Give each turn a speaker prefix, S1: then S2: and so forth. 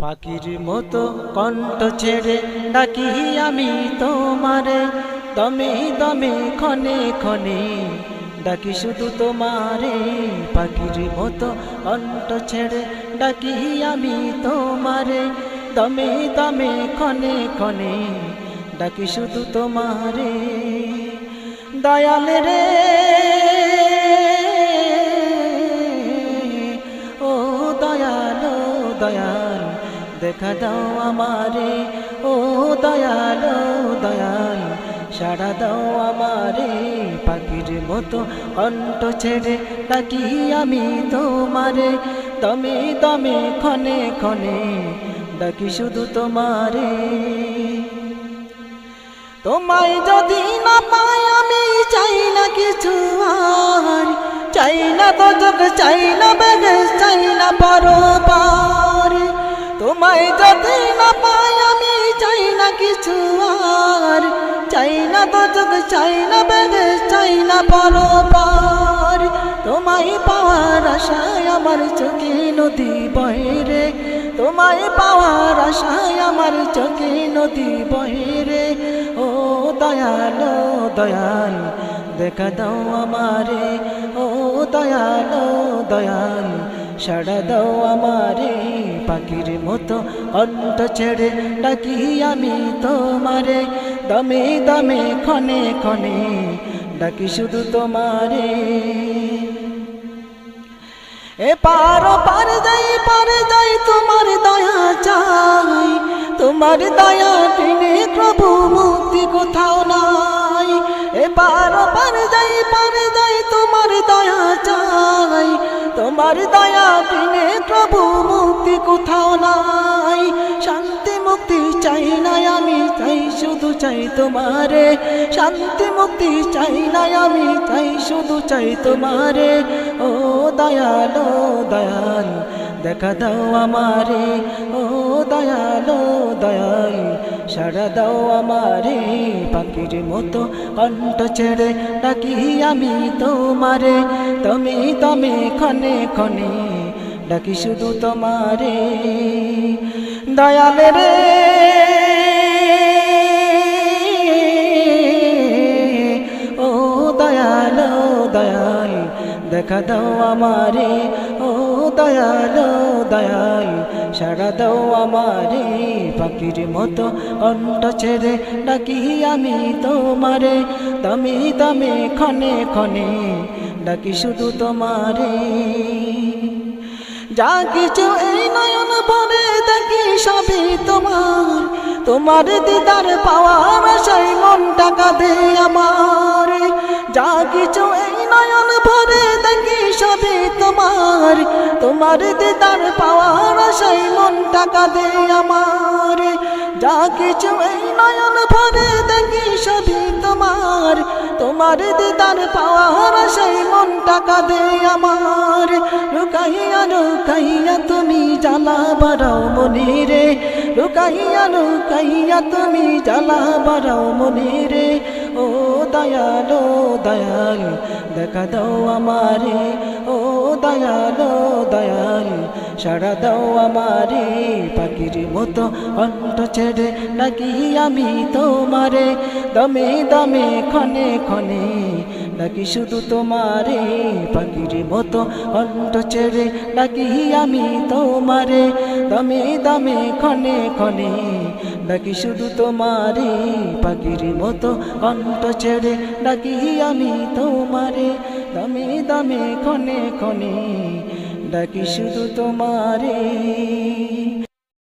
S1: পাখির মতো কণ্ঠ ছেড়ে ডাকি আমি তোমারে। দমে দমে, ক্ষণে ক্ষণে ডাকি শুধু তোমারে। পাখির মতো কণ্ঠ ছেড়ে ডাকি আমি তোমারে। দমে দমে, ক্ষণে ক্ষণে ডাকি শুধু তোমারে। দয়াল রে দেখা দাও আমারে, ও দয়াল দয়াল। সাড়া দাও আমারে, পাখির মতো কণ্ঠ ছেড়ে ডাকি আমি তোমারে। দমে দমে, ক্ষণে ক্ষণে ডাকি শুধু তোমারে। তোমায় যদি না পাই আমি চাই না কিছু আর, চাই না তো চাই কিছু আর চাই না তো তোকে চাই না বেগে চাই না পরপার তোমায় পাওয়ার আশায় আমার চোখে নদী বহে রে। তোমায় পাওয়ার আশায় আমার চোখে নদী বহে রে। ও দয়াল দয়াল, দেখা দাও আমারে। ও দয়াল দয়াল সাড়া দাও আমারে, পাখির মতো অন্ত ছেড়ে ডাকি আমি তোমারে। দমে দমে, ক্ষণে ক্ষণে ডাকি শুধু তোমারে। এ পারো পার যাই পার যাই, তোমার দয়া চাই। তোমার দয়া বিনে প্রভু মুক্তি কোথাও নাই। এ পারো পার যাই পার যাই তোমার দয়া চাই, তোমার দয়া বিনে প্রভু মুক্তি কোথাও নাই। শান্তি মুক্তি চাই না আমি চাই শুধু চাই তোমারে। শান্তি মুক্তি চাই না আমি চাই শুধু চাই তোমারে। ও দয়াল দয়াল, দেখা দাও আমারে। ও দয়াল সারা দাও আমারে, পাখির মতো কণ্ঠ ছেড়ে ডাকি আমি তোমারে। তুমি তুমি খনে খনে ডাকি শুধু তোমারে। দয়ালে রে দেখা দাও আমারে, ও দয়াল দয়াল। সারা দাও আমারে, পাখির মতো কণ্ঠ ছেড়ে ডাকি আমি তোমারে। দমে দমে, ক্ষণে ক্ষণে ডাকি শুধু তোমারে। যা কিছু এই নয়ন ভরে দেখি সবই তোমার। তোমার দিদার পাওয়ার আশাই মন টাকা দে আমার। যা কিছু এই তোমার তোমার দিদার পাওয়ার আশাই মন টাকা দে আমার। যা কিছু এই নয়ন ভরে দেখি সবই তোমার তোমার দিদার পাওয়ার আশাই মন টাকা দে আমার। লুকাইয়া লুকাইয়া তুমি জ্বালা বাড়াও মনে রে। লুকাইয়া লুকাইয়া তুমি জ্বালা বাড়াও মনে রে। ও দয়াল দয়াল, দেখা দাও আমারে। ও দয়াল দয়াল সারা দাও আমারে। পাখির মতো কণ্ঠ ছেড়ে ডাকি আমি তোমারে। দমে দমে, ক্ষণে ক্ষণে ডাকি শুধু তোমারে। পাখির মতো কণ্ঠ ছেড়ে ডাকি আমি তোমারে। দমে দমে, ক্ষণে ক্ষণে ডাকি শুধু তোমারে, পাখির মতো কণ্ঠ ছেড়ে ডাকি আমি তোমারে। দামি, দামে, ক্ষণে ক্ষণে ডাকি শুধু তোমারে।